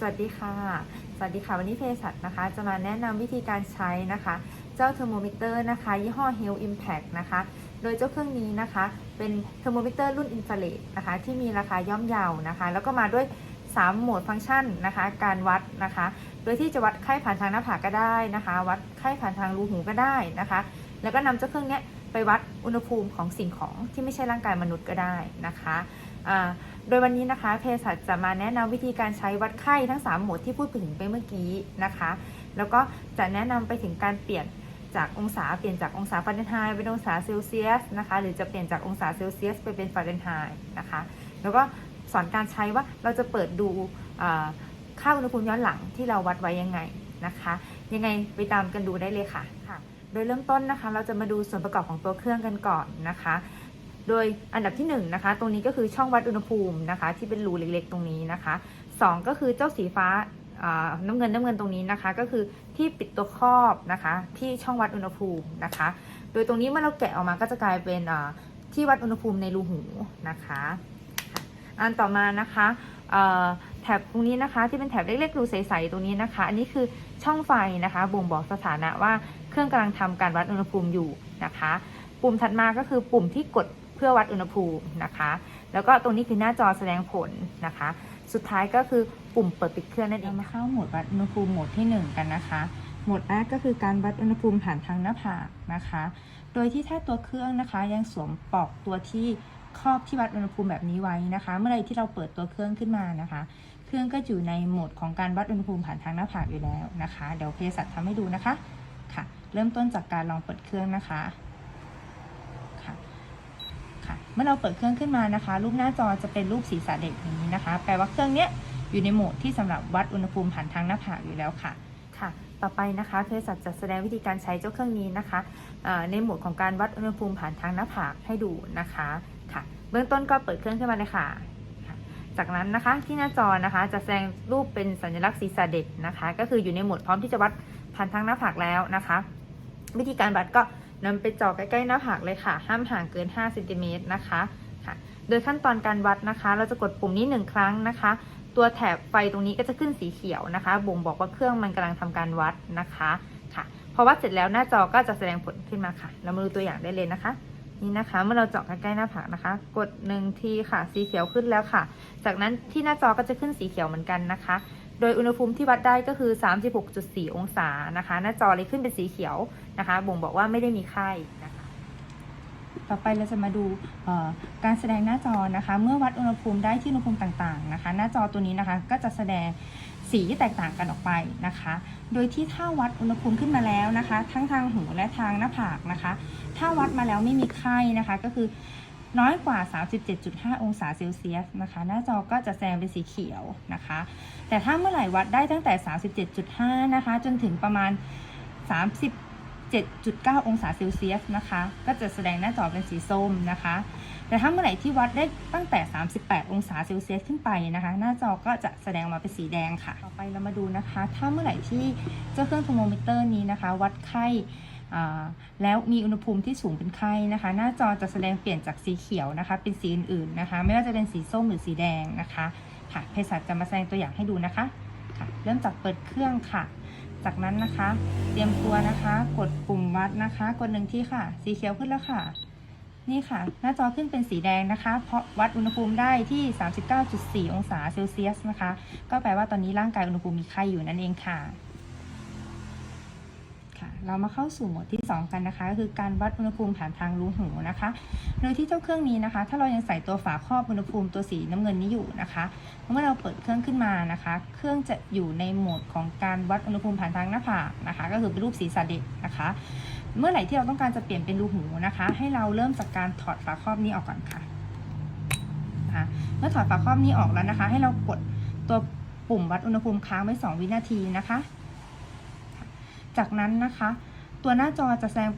สวัสดีค่ะ สวัสดีค่ะ วันนี้เภสัชนะคะ จะมาแนะนำวิธีการใช้นะคะ เจ้าเทอร์โมมิเตอร์นะคะ ยี่ห้อ Health Impact นะคะ โดยเจ้าเครื่องนี้นะคะ เป็นเทอร์โมมิเตอร์รุ่นอินฟราเรดนะคะ ที่มีราคาย่อมเยานะคะ แล้วก็มาด้วย 3 โหมดฟังก์ชันนะคะ การวัดนะคะ โดยที่จะวัดไข้ผ่านทางหน้าผากก็ได้นะคะ วัดไข้ผ่านทางรูหูก็ได้นะคะ แล้วก็นำเจ้าเครื่องนี้ไปวัดอุณหภูมิของสิ่งของที่ไม่ใช่ร่างกายมนุษย์ก็ได้นะคะอ่า โดยวันนี้นะคะเภสัชจะมาแนะนำวิธีการใช้วัดไข้ทั้ง 3 โหมดที่พูดถึงไปเมื่อกี้นะคะ แล้วก็จะแนะนำไปถึงการเปลี่ยนจากองศาเปลี่ยนจากองศาฟาเรนไฮต์เป็นองศาเซลเซียสนะคะ หรือจะเปลี่ยนจากองศาเซลเซียสไปเป็นฟาเรนไฮต์นะคะ แล้วก็สอนการใช้ว่าเราจะเปิดดูค่าอุณหภูมิย้อนหลังที่เราวัดไว้ยังไงนะคะ ยังไงไปตามกันดูได้เลยค่ะค่ะ โดยเริ่มต้นนะคะ เราจะมาดูส่วนประกอบของตัวเครื่องกันก่อนนะคะ โดยอันดับที่1นงนะคะ ตรงนี้ก็คือช่องวัดอุณหภูมินะคะ ที่เป็นรูเล็กๆ ตรงนี้นะคะสองก็คือเจ้าสีฟ้าน้ำเงินน้ำเงินตรงนี้นะคะ ก็คือที่ปิดตัวครอบนะคะ ที่ช่องวัดอุณหภูมินะคะ โดยตรงนี้เมื่อเราแกะออกมาก็จะกลายเป็นที่วัดอุณหภูมิในรูหูนะคะ อันต่อมานะคะแถบตรงนี้นะคะที่เป็นแถบเล็กๆรูใสๆตรงนี้นะคะ อันนี้คือช่องไฟนะคะบ่งบอกสถานะว่าเครื่องกำลังทำการวัดอุณหภูมิอยู่นะคะ ปุ่มถัดมาก็คือปุ่มที่กด เพื่อวัดอุณหภูมินะคะ แล้วก็ตรงนี้คือหน้าจอแสดงผลนะคะ สุดท้ายก็คือปุ่มเปิดปิดเครื่องนั่นเองมาเข้าโหมดวัดอุณหภูมิโหมดที่ 1 กันนะคะ โหมดแรกก็คือการวัดอุณหภูมิผ่านทางหน้าผากนะคะ โดยที่ถ้าตัวเครื่องนะคะยังสวมปลอกตัวที่ครอบที่วัดอุณหภูมิแบบนี้ไว้นะคะ เมื่อไรที่เราเปิดตัวเครื่องขึ้นมานะคะ เครื่องก็อยู่ในโหมดของการวัดอุณหภูมิผ่านทางหน้าผากอยู่แล้วนะคะ เดี๋ยวเภสัชทำให้ดูนะคะค่ะ เริ่มต้นจากการลองเปิดเครื่องนะคะ มื่อเราเปิดเครื่องขึ้นมานะคะ รูปหน้าจอจะเป็นรูปศีรษะเด็กอย่างนี้นะคะ แปลว่าเครื่องเนี้ยอยู่ในโหมดที่สำหรับวัดอุณหภูมิผ่านทางหน้าผากอยู่แล้วค่ะค่ะ ต่อไปนะคะเภสัชจะแสดงวิธีการใช้เจ้าเครื่องนี้นะคะในโหมดของการวัดอุณหภูมิผ่านทางหน้าผากให้ดูนะคะค่ะ เบื้องต้นก็เปิดเครื่องขึ้นมาเลยค่ะค่ะ จากนั้นนะคะที่หน้าจอนะคะจะแสดงรูปเป็นสัญลักษณ์ศีรษะเด็กนะคะ ก็คืออยู่ในโหมดพร้อมที่จะวัดผ่านทางหน้าผากแล้วนะคะ วิธีการวัดก็ นำไปจ่อใกล้ๆหน้าผากเลยค่ะ ห้ามห่างเกิน5เซนติเมตรนะคะค่ะ โดยขั้นตอนการวัดนะคะ เราจะกดปุ่มนี้หนึ่งครั้งนะคะ ตัวแถบไฟตรงนี้ก็จะขึ้นสีเขียวนะคะ บ่งบอกว่าเครื่องมันกำลังทำการวัดนะคะค่ะพอวัดเสร็จแล้วหน้าจอก็จะแสดงผลขึ้นมาค่ะ เรามาดูตัวอย่างได้เลยนะคะนี่นะคะเมื่อเราเจาะใกล้ๆหน้าผากนะคะ กดหนึ่งทีค่ะ สีเขียวขึ้นแล้วค่ะ จากนั้นที่หน้าจอก็จะขึ้นสีเขียวเหมือนกันนะคะ โดยอุณหภูมิที่วัดได้ก็คือ 36.4 องศานะคะ หน้าจอเลยขึ้นเป็นสีเขียวนะคะ บ่งบอกว่าไม่ได้มีไข้นะคะ ต่อไปเราจะมาดูการแสดงหน้าจอนะคะ เมื่อวัดอุณหภูมิได้ที่อุณหภูมิต่างๆนะคะ หน้าจอตัวนี้นะคะก็จะแสดงสีที่แตกต่างกันออกไปนะคะ โดยที่ถ้าวัดอุณหภูมิขึ้นมาแล้วนะคะ ทั้งทางหูและทางหน้าผากนะคะ ถ้าวัดมาแล้วไม่มีไข้นะคะก็คือ น้อยกว่า 37.5 องศาเซลเซียสนะคะ หน้าจอก็จะแสดงเป็นสีเขียวนะคะ แต่ถ้าเมื่อไหร่วัดได้ตั้งแต่ 37.5 นะคะ จนถึงประมาณ 37.9 องศาเซลเซียสนะคะ ก็จะแสดงหน้าจอเป็นสีส้มนะคะ แต่ถ้าเมื่อไหร่ที่วัดได้ตั้งแต่ 38 องศาเซลเซียสขึ้นไปนะคะ หน้าจอก็จะแสดงมาเป็นสีแดงค่ะ ต่อไปเรามาดูนะคะ ถ้าเมื่อไหร่ที่เจ้าเครื่องเทอร์โมมิเตอร์นี้นะคะ วัดไข้ แล้วมีอุณหภูมิที่สูงเป็นไข้นะคะ หน้าจอจะแสดงเปลี่ยนจากสีเขียวนะคะ เป็นสีอื่นๆนะคะ ไม่ว่าจะเป็นสีส้มหรือสีแดงนะคะค่ะเภสัชจะมาแสดงตัวอย่างให้ดูนะคะค่ะเริ่มจากเปิดเครื่องค่ะ จากนั้นนะคะ เตรียมตัวนะคะ กดปุ่มวัดนะคะ กดหนึ่งที่ค่ะ สีเขียวขึ้นแล้วค่ะ นี่ค่ะ หน้าจอขึ้นเป็นสีแดงนะคะ เพราะวัดอุณหภูมิได้ที่ 39.4 องศาเซลเซียสนะคะ ก็แปลว่าตอนนี้ร่างกายอุณหภูมิมีไข้อยู่นั่นเองค่ะค่ะ เรามาเข้าสู่โหมดที่ 2 กันนะคะก็คือการวัดอุณหภูมิผ่านทางรูหูนะคะ โดยที่เจ้าเครื่องนี้นะคะ ถ้าเรายังใส่ตัวฝาครอบอุณหภูมิตัวสีน้ำเงินนี้อยู่นะคะ เมื่อเราเปิดเครื่องขึ้นมานะคะ เครื่องจะอยู่ในโหมดของการวัดอุณหภูมิผ่านทางหน้าผากนะคะ ก็คือเป็นรูปศีรษะเด็กนะคะ เมื่อไหร่ที่เราต้องการจะเปลี่ยนเป็นรูหูนะคะ ให้เราเริ่มจากการถอดฝาครอบนี้ออกก่อนค่ะนะคะเมื่อถอดฝาครอบนี้ออกแล้วนะคะ ให้เรากดตัวปุ่มวัดอุณหภูมิค้างไว้ 2 วินาทีนะคะ จากนั้นนะคะ ตัวหน้าจอจะแสดง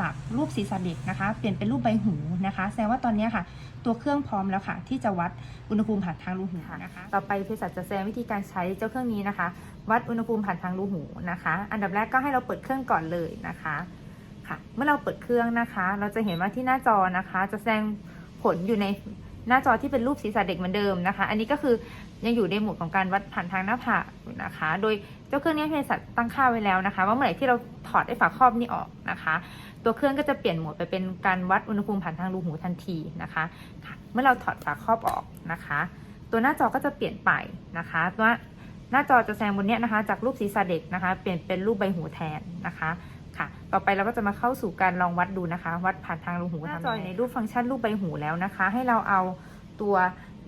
จากรูปศีรษะเด็กนะคะ เปลี่ยนเป็นรูปใบหูนะคะ แสดงว่าตอนนี้ค่ะ ตัวเครื่องพร้อมแล้วค่ะ ที่จะวัดอุณหภูมิผ่านทางรูหูนะคะ ต่อไปเภสัชจะแสดงวิธีการใช้เจ้าเครื่องนี้นะคะ วัดอุณหภูมิผ่านทางรูหูนะคะ อันดับแรกก็ให้เราเปิดเครื่องก่อนเลยนะคะค่ะ เมื่อเราเปิดเครื่องนะคะ เราจะเห็นว่าที่หน้าจอนะคะ จะแสดงผลอยู่ใน หน้าจอที่เป็นรูปศีรษะเด็กเหมือนเดิมนะคะ อันนี้ก็คือยังอยู่ในโหมดของการวัดผ่านทางหน้าผากอยู่นะคะ โดยเจ้าเครื่องนี้เภสัชตั้งค่าไว้แล้วนะคะ ว่าเมื่อไหร่ที่เราถอดไอ้ฝาครอบนี้ออกนะคะ ตัวเครื่องก็จะเปลี่ยนโหมดไปเป็นการวัดอุณหภูมิผ่านทางรูหูทันทีนะคะ เมื่อเราถอดฝาครอบออกนะคะ ตัวหน้าจอก็จะเปลี่ยนไปนะคะตัวหน้าจอจะแสดงบนเนี้ยนะคะ จากรูปศีรษะเด็กนะคะ เปลี่ยนเป็นรูปใบหูแทนนะคะ ต่อไปเราก็จะมาเข้าสู่การลองวัดดูนะคะ วัดผ่านทางรูหูหน้าจออยู่ในรูปฟังก์ชันรูปใบหูแล้วนะคะ ให้เราเอาตัว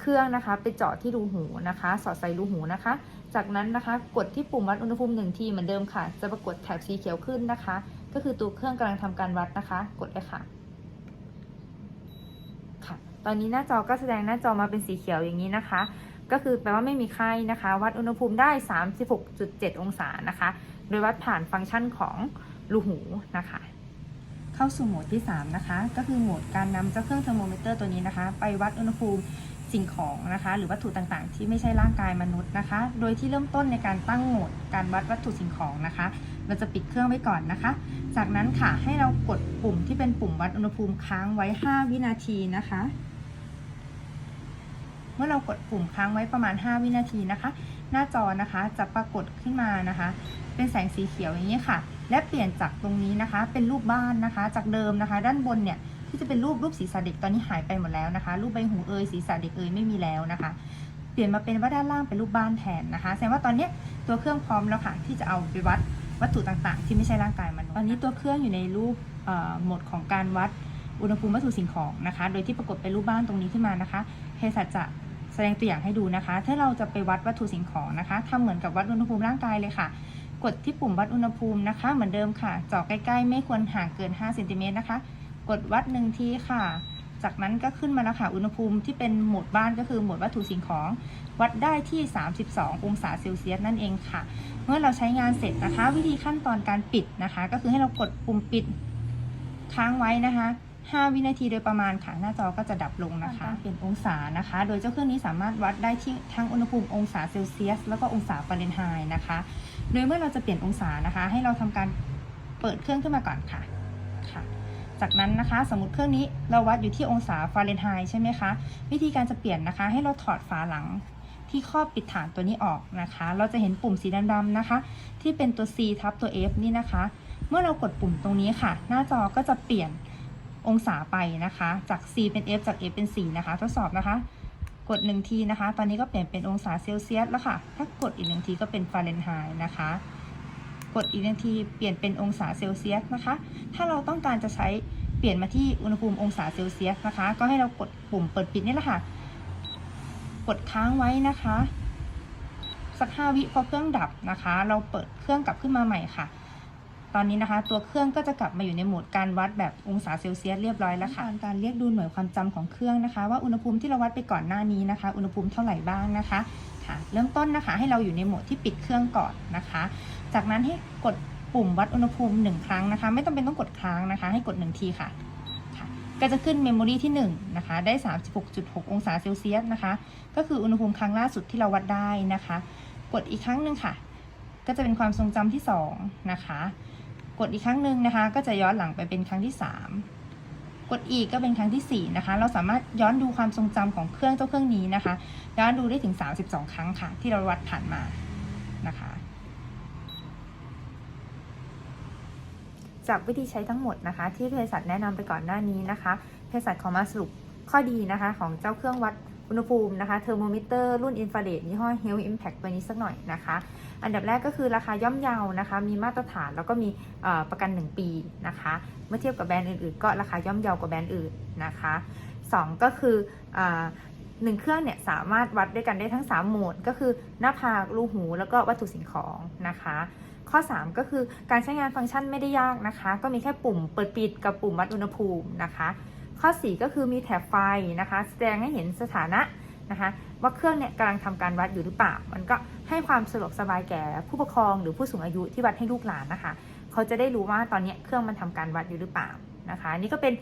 เครื่องนะคะ ไปเจาะที่รูหูนะคะ สอดใส่รูหูนะคะ จากนั้นนะคะกดที่ปุ่มวัดอุณหภูมิหนึ่งทีเหมือนเดิมค่ะ จะปรากฏแถบสีเขียวขึ้นนะคะ ก็คือตัวเครื่องกำลังทำการวัดนะคะ กดเลยค่ะค่ะ ตอนนี้หน้าจอก็แสดงหน้าจอมาเป็นสีเขียวอย่างนี้นะคะก็คือแปลว่าไม่มีไข้นะคะ วัดอุณหภูมิได้ 36.7 องศานะคะ โดยวัดผ่านฟังก์ชันของ รูหูนะคะ เข้าสู่โหมดที่ 3 นะคะ ก็คือโหมดการนำเจ้าเครื่องเทอร์โมมิเตอร์ตัวนี้นะคะ ไปวัดอุณหภูมิสิ่งของนะคะ หรือวัตถุต่างๆ ที่ไม่ใช่ร่างกายมนุษย์นะคะ โดยที่เริ่มต้นในการตั้งโหมดการวัดวัตถุสิ่งของนะคะ เราจะปิดเครื่องไว้ก่อนนะคะ จากนั้นค่ะให้เรากดปุ่มที่เป็นปุ่มวัดอุณหภูมิค้างไว้ 5 วินาทีนะคะ เมื่อเรากดปุ่มค้างไว้ประมาณ 5 วินาทีนะคะ หน้าจอนะคะจะปรากฏขึ้นมานะคะ เป็นแสงสีเขียวอย่างนี้ค่ะ และเปลี่ยนจากตรงนี้นะคะ เป็นรูปบ้านนะคะ จากเดิมนะคะ ด้านบนเนี่ยที่จะเป็นรูปรูปศีรษะเด็กตอนนี้หายไปหมดแล้วนะคะ รูปใบหูเอยศีรษะเด็กเอยไม่มีแล้วนะคะ เปลี่ยนมาเป็นว่าด้านล่างเป็นรูปบ้านแทนนะคะ แสดงว่าตอนนี้ตัวเครื่องพร้อมแล้วค่ะที่จะเอาไปวัดวัตถุต่างๆ ที่ไม่ใช่ร่างกายมนุษย์ตอนนี้ตัวเครื่องอยู่ในรูปเอ่อโหมดของการวัดอุณหภูมิวัตถุสิ่งของนะคะ โดยที่ปรากฏเป็นรูปบ้านตรงนี้ขึ้นมานะคะเภสัชจะแสดงตัวอย่างให้ดูนะคะ ถ้าเราจะไปวัดวัตถุสิ่งของนะคะทำเหมือนกับวัดอุณหภูมิร่างกายเลยค่ะ กดที่ปุ่มวัดอุณหภูมินะคะ เหมือนเดิมค่ะเจาะใกล้ๆ ไม่ควรห่างเกิน5เซนติเมตรนะคะ กดวัดหนึ่งทีค่ะ จากนั้นก็ขึ้นมาแล้วค่ะอุณหภูมิที่เป็นโหมดบ้านก็คือโหมดวัตถุสิ่งของ วัดได้ที่ 32 องศาเซลเซียสนั่นเองค่ะ เมื่อเราใช้งานเสร็จนะคะ วิธีขั้นตอนการปิดนะคะ ก็คือให้เรากดปุ่มปิดค้างไว้นะคะ5 วินาทีโดยประมาณค่ะ หน้าจอก็จะดับลงนะคะ เปลี่ยนองศานะคะ โดยเจ้าเครื่องนี้สามารถวัดได้ที่ทั้งอุณหภูมิองศาเซลเซียส แล้วก็องศาฟาเรนไฮต์นะคะ โดยเมื่อเราจะเปลี่ยนองศานะคะ ให้เราทำการเปิดเครื่องขึ้นมาก่อนค่ะค่ะ จากนั้นนะคะ สมมติเครื่องนี้เราวัดอยู่ที่องศาฟาเรนไฮต์ใช่ไหมคะ วิธีการจะเปลี่ยนนะคะ ให้เราถอดฝาหลังที่ครอบปิดฐานตัวนี้ออกนะคะ เราจะเห็นปุ่มสีดำๆนะคะ ที่เป็นตัว C ทับตัว F นี่นะคะ เมื่อเรากดปุ่มตรงนี้ค่ะ หน้าจอก็จะเปลี่ยนองศาไปนะคะ จาก C เป็น F จาก F เป็น C นะคะ ทดสอบนะคะ กดหนึ่งทีนะคะ ตอนนี้ก็เปลี่ยนเป็นองศาเซลเซียสแล้วค่ะ ถ้ากดอีกหนึ่งทีก็เป็นฟาเรนไฮต์นะคะ กดอีกหนึ่งทีเปลี่ยนเป็นองศาเซลเซียสนะคะ ถ้าเราต้องการจะใช้เปลี่ยนมาที่อุณหภูมิองศาเซลเซียสนะคะ ก็ให้เรากดปุ่มเปิดปิดนี่แหละค่ะ กดค้างไว้นะคะ สักห้าวิพอเครื่องดับนะคะ เราเปิดเครื่องกลับขึ้นมาใหม่ค่ะ ตอนนี้นะคะ ตัวเครื่องก็จะกลับมาอยู่ในโหมดการวัดแบบองศาเซลเซียสเรียบร้อยแล้วค่ะการเรียกดูหน่วยความจำของเครื่องนะคะ ว่าอุณหภูมิที่เราวัดไปก่อนหน้านี้นะคะ อุณหภูมิเท่าไหร่บ้างนะคะค่ะเริ่มต้นนะคะ ให้เราอยู่ในโหมดที่ปิดเครื่องก่อนนะคะ จากนั้นให้กดปุ่มวัดอุณหภูมิหนึ่งครั้งนะคะ ไม่ต้องเป็นต้องกดค้างนะคะ ให้กดหนึ่งทีค่ะก็จะขึ้นเมมโมรีที่1นะคะ ได้ 36.6 องศาเซลเซียสนะคะ ก็คืออุณหภูมิครั้งล่าสุดที่เราวัดได้นะคะ กดอีกครั้งหนึ่งค่ะ ก็จะเป็นความทรงจำที่ 2 นะคะ ดอีกครั้งหนึ่งนะคะ ก็จะย้อนหลังไปเป็นครั้งที่ 3 กดอีกก็เป็นครั้งที่ 4 นะคะ เราสามารถย้อนดูความทรงจำของเครื่องเจ้าเครื่องนี้นะคะ ย้อนดูได้ถึง 32 ครั้งค่ะ ที่เราวัดผ่านมานะคะจากวิธีใช้ทั้งหมดนะคะ ที่เภสัชแนะนำไปก่อนหน้านี้นะคะเภสัชขอมาสรุปข้อดีนะคะ ของเจ้าเครื่องวัด อุณหภูมินะคะเทอร์โมมิเตอร์รุ่นอินฟราเรดยี่ห้อ Health Impact ตัวนี้สักหน่อยนะคะ อันดับแรกก็คือราคาย่อมเยานะคะ มีมาตรฐานแล้วก็มีประกัน 1 ปีนะคะ เมื่อเทียบกับแบรนด์อื่นๆ ก็ราคาย่อมเยาวกว่าแบรนด์อื่นนะคะสองก็คืออหนึ่งเครื่องเนี่ยสามารถวัดด้วยกันได้ทั้ง 3 โหมด ก็คือหน้าผากรูหู แล้วก็วัตถุสิ่งของนะคะ ข้อ 3 ก็คือการใช้งานฟังก์ชันไม่ได้ยากนะคะ ก็มีแค่ปุ่มเปิดปิดกับปุ่มวัดอุณหภูมินะคะ ข้อ 4 ก็คือมีแถบไฟนะคะ แสดงให้เห็นสถานะนะคะ ว่าเครื่องเนี่ยกำลังทำการวัดอยู่หรือเปล่า มันก็ให้ความสะดวกสบายแก่ผู้ปกครองหรือผู้สูงอายุที่วัดให้ลูกหลานนะคะ เขาจะได้รู้ว่าตอนเนี้ยเครื่องมันทำการวัดอยู่หรือเปล่านะคะ นี่ก็เป็น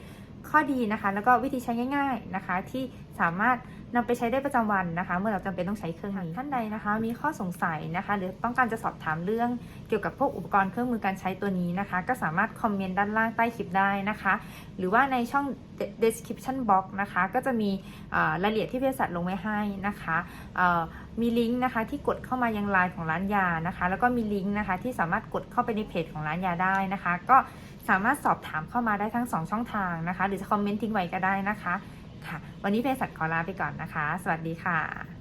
ข้อดีนะคะ แล้วก็วิธีใช้ง่าย ๆนะคะ ที่สามารถนำไปใช้ได้ประจำวันนะคะ เมื่อเราจำเป็นต้องใช้เครื่องนี้ท่านใดนะคะ มีข้อสงสัยนะคะ หรือต้องการจะสอบถามเรื่องเกี่ยวกับพวกอุปกรณ์เครื่องมือการใช้ตัวนี้นะคะ ก็สามารถคอมเมนต์ด้านล่างใต้คลิปได้นะคะ หรือว่าในช่อง description box นะคะ ก็จะมีรายละเอียดที่เภสัชลงไว้ให้นะคะมีลิงก์นะคะที่กดเข้ามายังไลน์ของร้านยานะคะ แล้วก็มีลิงก์นะคะที่สามารถกดเข้าไปในเพจของร้านยาได้นะคะ ก็ สามารถสอบถามเข้ามาได้ทั้ง 2 ช่องทางนะคะ หรือจะคอมเมนต์ทิ้งไว้ก็ได้นะคะค่ะ วันนี้เภสัตย์ขอลาไปก่อนนะคะ สวัสดีค่ะ